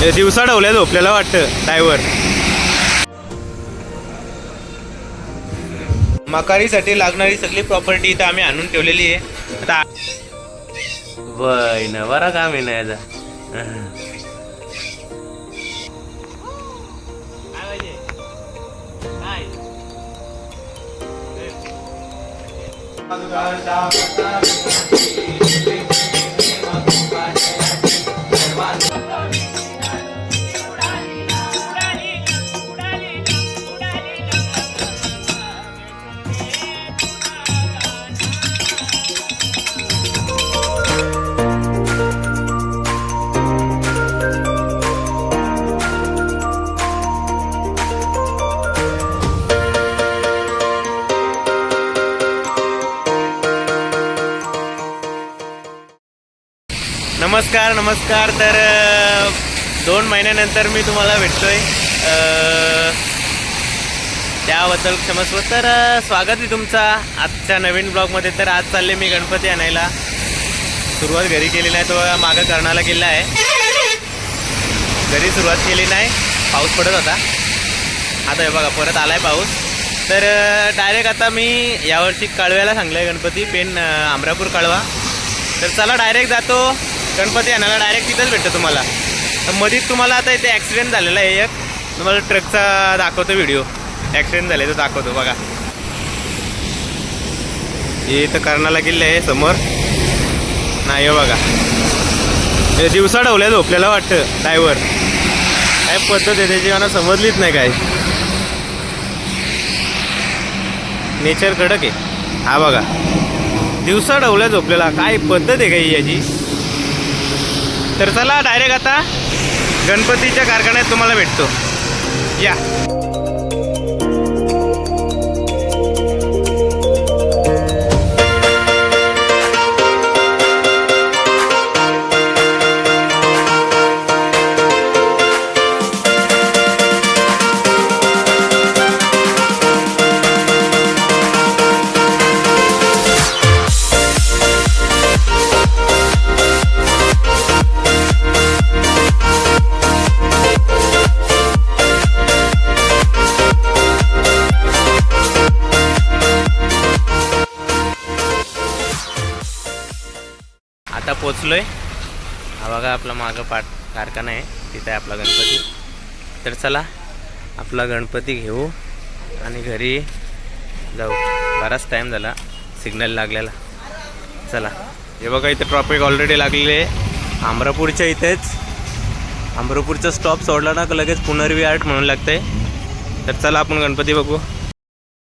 दिवसा ढवल्या झोपलेला वाटतं ड्रायव्हर. मकारीसाठी लागणारी सगळी प्रॉपर्टी इथं आम्ही आणून ठेवलेली आहे. आता वय न बरा काम आहे ना याचा नमस्कार नमस्कार. तर दोन महिन्यानंतर मी तुम्हाला भेटतोय. त्याबद्दल क्षमस्व. तर स्वागत आहे तुमचा आजच्या नवीन ब्लॉगमध्ये. तर आज चालले मी गणपती आणायला. सुरुवात घरी केली नाही तो मागं कर्णाला गेला आहे. घरी सुरुवात केली नाही. पाऊस पडत होता. आता हे बघा परत आला आहे पाऊस. तर डायरेक्ट आता मी यावर्षी कळव्याला सांगलं आहे गणपती पेन आमरापूर कळवा. तर चला डायरेक्ट जातो. गणपती आणायला डायरेक्ट तिथंच भेटतं तुम्हाला. तर मध्येच तुम्हाला आता इथे ॲक्सिडेंट झालेला आहे एक. तुम्हाला ट्रकचा दाखवतो व्हिडिओ ॲक्सिडेंट झाले तो दाखवतो बघा. हे इथं कर्णाला किल्ले आहे समोर. नाही हो बघा. हे दिवसा डवल्या झोपलेला वाटतं ड्रायव्हर काय पद्धत आहे त्याची मला समजलीच नाही काय नेचर कडक आहे. हा बघा. दिवसा डवल्या झोपलेला. काय पद्धत आहे काही याची? तर चला डायरेक्ट आता गणपतीच्या कारखान्यात तुम्हाला भेटतो. या. आता पोचलोय. हा बघा आपला मागं पाट कारखाना आहे. तिथे आहे आपला गणपती. तर चला आपला गणपती घेऊ आणि घरी जाऊ. बराच टाईम झाला सिग्नल लागलेला. चला. हे बघा इथे ट्रॉफिक ऑलरेडी लागलेले आहे. अमरापूरच्या इथेच. अमरापूरचा स्टॉप सोडला ना लगेच पुनर्वी आर्ट म्हणून लागतंय. तर चला आपण गणपती बघू.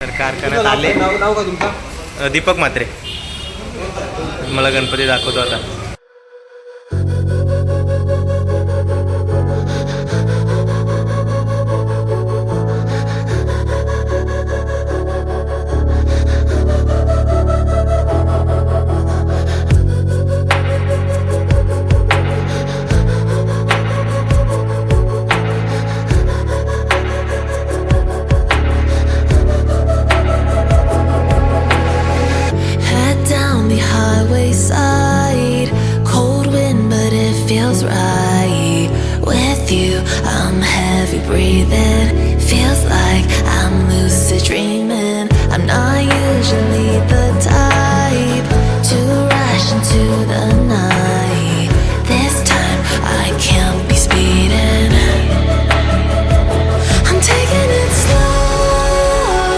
तर कारखान्यात आले. दीपक म्हात्रे. तुम्हाला गणपती दाखवतो आता. Breathing. Feels like I'm lucid dreaming. I'm not usually the type to rush into the night. This time, I can't be speeding. I'm taking it slow,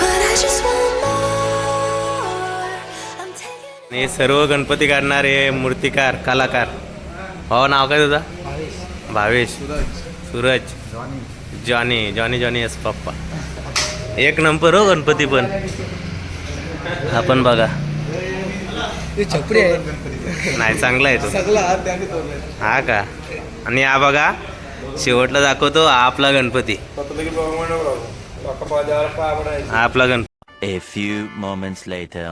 but I just want more. I'm taking आणि सर्व गणपती काढणारे मूर्तिकार कलाकार हो नाव काय तुझा Bhavesh Suraj. Johnny. Johnny Johnny yes papa. एक नंबर हो गणपती पण. हा पण बघा. ते छपरी आहे. नाही चांगला आहे तो. हा का? आणि हा बघा शेवटला दाखवतो आपला गणपती. हा आपला Ganpati A few moments later.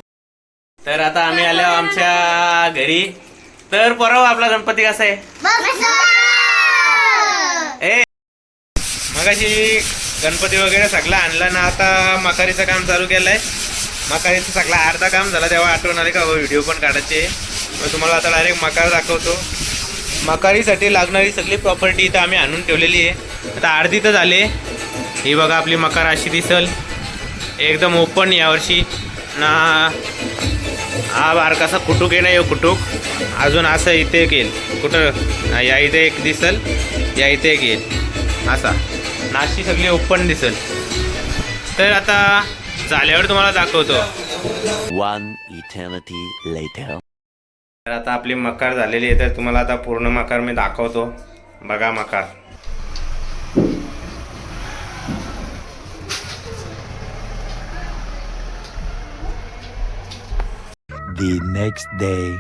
तर आता आम्ही आलो आमच्या घरी. तर परवा आपला गणपती कसा आहे? मगाशी गणपती वगैरे सगळा आणला ना आता मकारीचं काम चालू केलं आहे मकारीचं सगळं अर्धा काम झालं तेव्हा आठवण आले का व्हिडिओ पण काढायचे. मग तुम्हाला आता डायरेक्ट मकार दाखवतो. मकारीसाठी लागणारी सगळी प्रॉपर्टी इथं आम्ही आणून ठेवलेली आहे. आता अर्धी तर झाले. ही बघा आपली मकार अशी दिसल. एकदम ओपन यावर्षी. ना हा बारकासा कुटूक आहे ना यो कुटूक. अजून असं इथे एक येईल. कुठं? या इथे एक दिसल. या इथे एक येईल. असा. नाशी सगळी ओपन दिसल. तर आता झाल्यावर तुम्हाला दाखवतो. One eternity later. तर आता आपली मकार झालेली आहे तर तुम्हाला आता पूर्ण मकार मी दाखवतो. बघा मकार. The next day.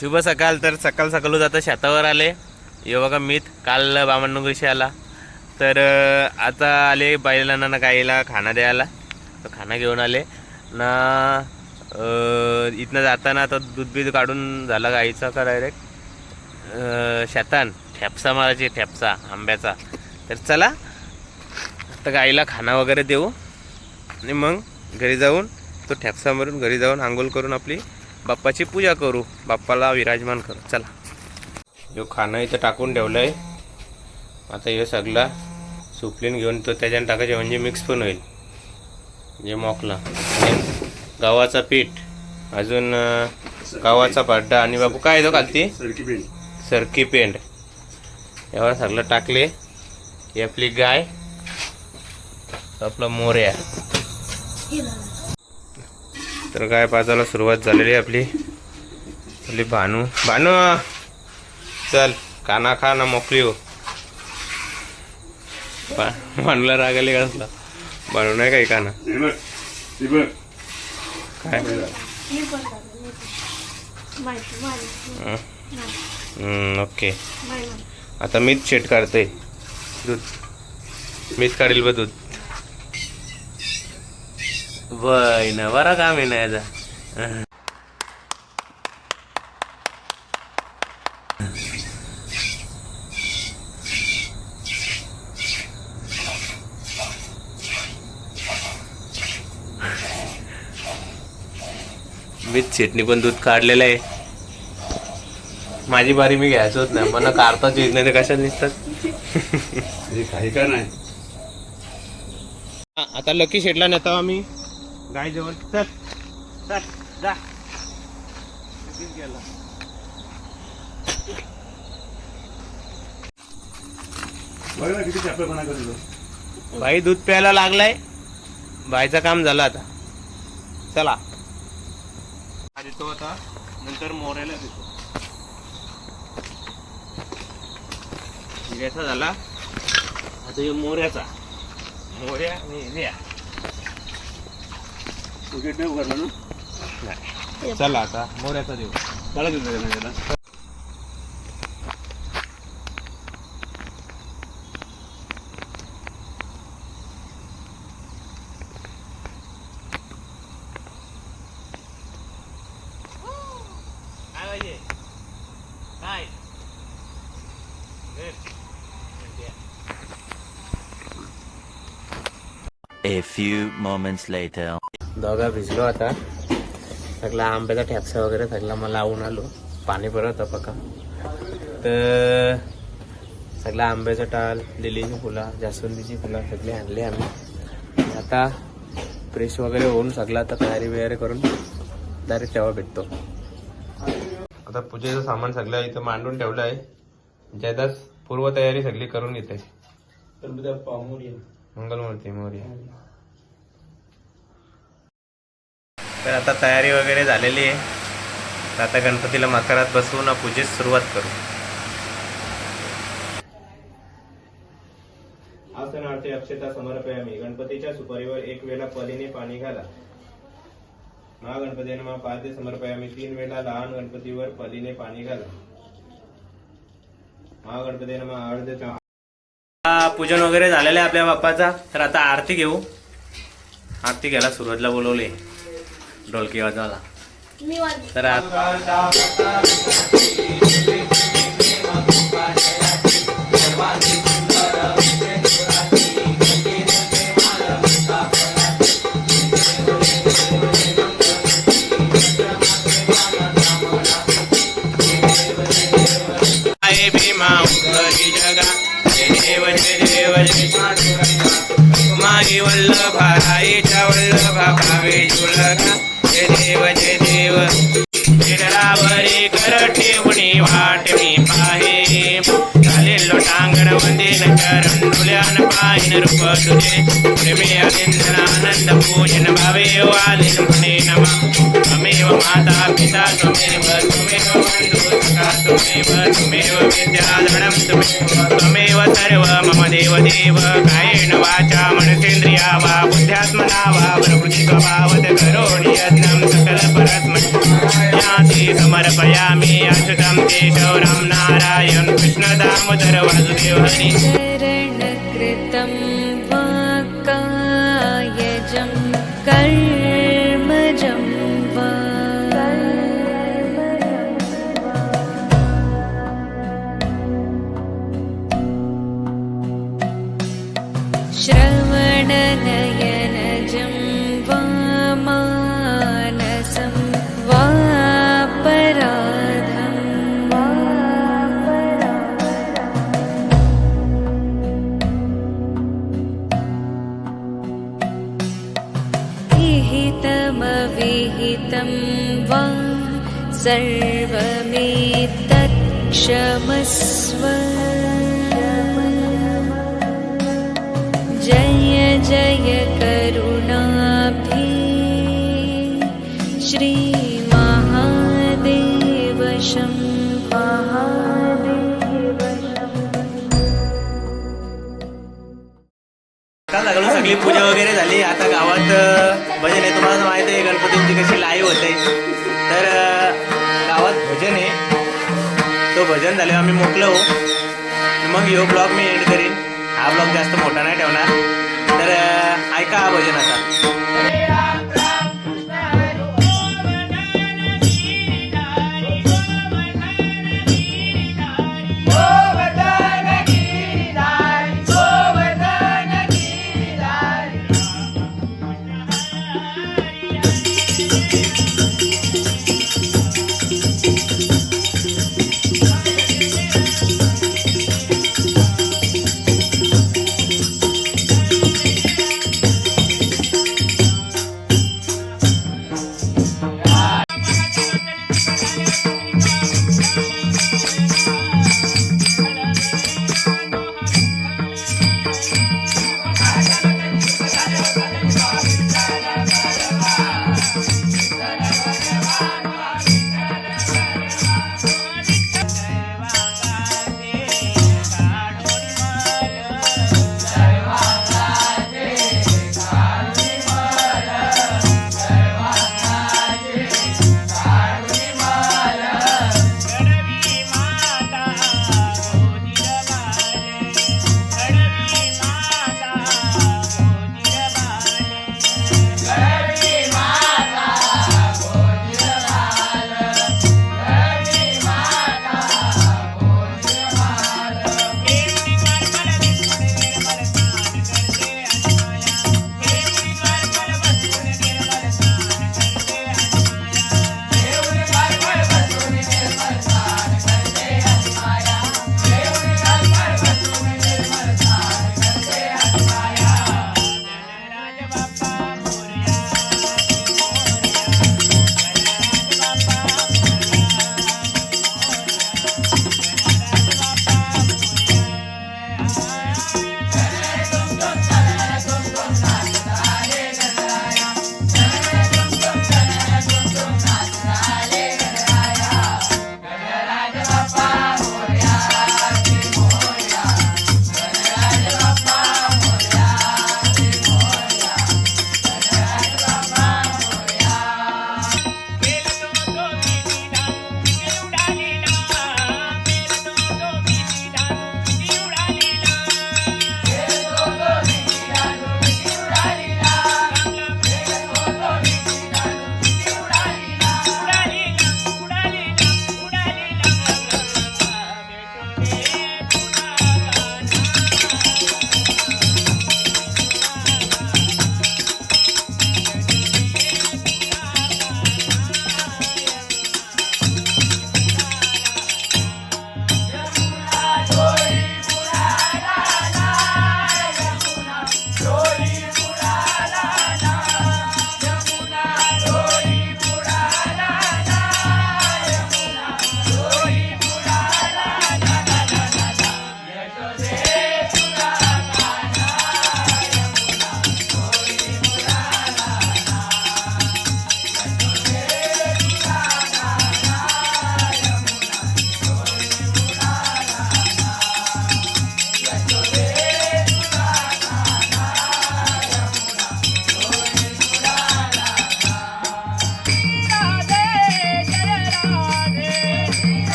शुभ सकाळ तर सकाळ सकाळच आता शेतावर आले. हे बघा मीत काल बामणनगरशी आला. तर आता आले बाईला ना गाईला खाना द्यायला. तर खाना घेऊन आले. ना इथनं जाताना आता दूध बीध काढून झाला गाईचा का डायरेक्ट शेतान ठेपसा मारायची ठेपसा आंब्याचा. तर चला आता गाईला खाना वगैरे देऊ. आणि मग घरी जाऊन तो ठेपसा मारून घरी जाऊन आंघोळ करून आपली बाप्पाची पूजा करू. बाप्पाला विराजमान करू. चला. यो खाणं इथं टाकून ठेवलं आहे आता हे सगळा सुपलीन घेऊन तो त्याच्यानं टाकायचे म्हणजे मिक्स पण होईल. म्हणजे मोकला. गव्हाचा पीठ. अजून गव्हाचा पाड्डा आणि बाबू काय येतो घालती सरकी पेंड. एवढा सगळं टाकले. ही आपली गाय. आपला मोर्या. तर गाय पाजायला सुरुवात झालेली आहे आपली. आपली भानू. भानू चल. काना खा ना मोकळी हो. भा- भानूला राग आले का असला? भानू नाही काही काना काय? ओके. आता मीच शेट काढते. दूध. मीच काढील बा दूध. वय ना बरा काम आहे ना याचा मीच चटणी पण दूध काढलेलं आहे. माझी बारी मी घ्यायचं होत नाही. मला काढताच येत नाही ते कशात दिसतात? काही का नाही? आता लकी शेटला नेतो आम्ही. गाय जवळ. चल जा. गेला. भाई दूध प्यायला लागलाय. बायचं काम झालं आता. चला. देतो आता. नंतर मोऱ्याला देतो. याचा झाला. आता हे मोऱ्याचा. मोऱ्या आणि. तू गेट नाही. उघडला ना चला आता मोऱ्याचा देऊ. मला देतो त्याला त्याला. काय पाहिजे काय A few moments later. दोघा भिजलो आता. सगळा आंब्याचा ठॅपसा वगैरे सगळा मला लावून आलो. पाणी परत होतं पका तर सगळा आंब्याचा टाल लिलीची फुलं जास्वंदीची फुलं सगळे आणले आम्ही. आता फ्रेश वगैरे होऊन सगळं आता तयारी वगैरे करून डायरेक्ट तेव्हा भेटतो. आता पूजेचं सामान सगळं इथं मांडून ठेवलं आहे ज्यादाच पूर्वतयारी सगळी करून येते. मंगलमूर्ती मोर्या. तर आता तयारी वगैरे झालेली आहे. तर आता गणपतीला मकरात बसवून पूजेस सुरुवात करू. आसनार्थे अक्षता समर्पयामी. गणपतीच्या सुपारीवर एक वेळा पलीने पाणी घाला. महागणपती महा पाद्य समर्पयामी. तीन वेळा लहान गणपतीवर पलीने पाणी घाला. महागणपती महा अर्ध पूजन वगैरे झालेलं आहे आपल्या बाप्पाचा तर आता आरती घेऊ आरती घ्यायला सुरुवातला बोलवले ढोलकी वाजवायला तर కుమారి వల్లభ రాయిట వల్లభ భావే జులక జయ దేవ జయ దేవ చిరడావరి కరటివుని వాటిని పాహే తలెల్లో టాంగణ వందిన కరుణులన పాయిన రూపసుదే ప్రేమ ఆనంద పూజన భావే వాలిన నమ तुझे माता पिता त्वमेव त्वमेव बंधु सखा त्वमेव त्वमेव विद्याधरणं त्वमेव त्वमेव सर्व मम देव देव कायेन वाचा मनसेन्द्रिया वा बुद्ध्यात्मना वा प्रकृती स्वभावत करोणि यज्ञं सकल परस्मै ज्ञाते समर्पयामि अच्युतं केशवं नारायण कृष्णदामोदर वासुदेव हरि कृतम् सर्वमेतत्क्षमस्व जय जय करुणाभि श्रीमहादेव शम्भहादेव लागलो सगळी पूजा वगैरे झाली? आता गावात म्हणजे भजन आहे. तुम्हाला माहिती आहे गणपतींची कशी लाईव्ह होते. तर भजन आहे. तो भजन झाल्यावर आम्ही मोकलो मग यो ब्लॉग मी एंड करीन. हा ब्लॉग जास्त मोठा नाही ठेवणार. तर ऐका हा भजन आता.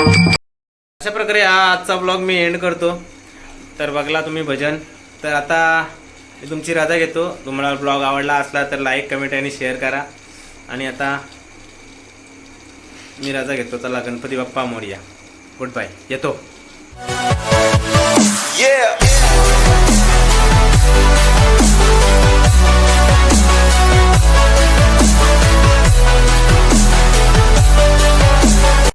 अशा प्रकारे हा आजचा ब्लॉग मी एंड करतो. तर बघला तुम्ही भजन. तर आता मी तुमची रजा घेतो. तुम्हाला ब्लॉग आवडला असला तर लाईक कमेंट आणि शेअर करा. आणि आता मी रजा घेतो. चला गणपती बाप्पा मोर्या. गुड बाय येतो. Yeah.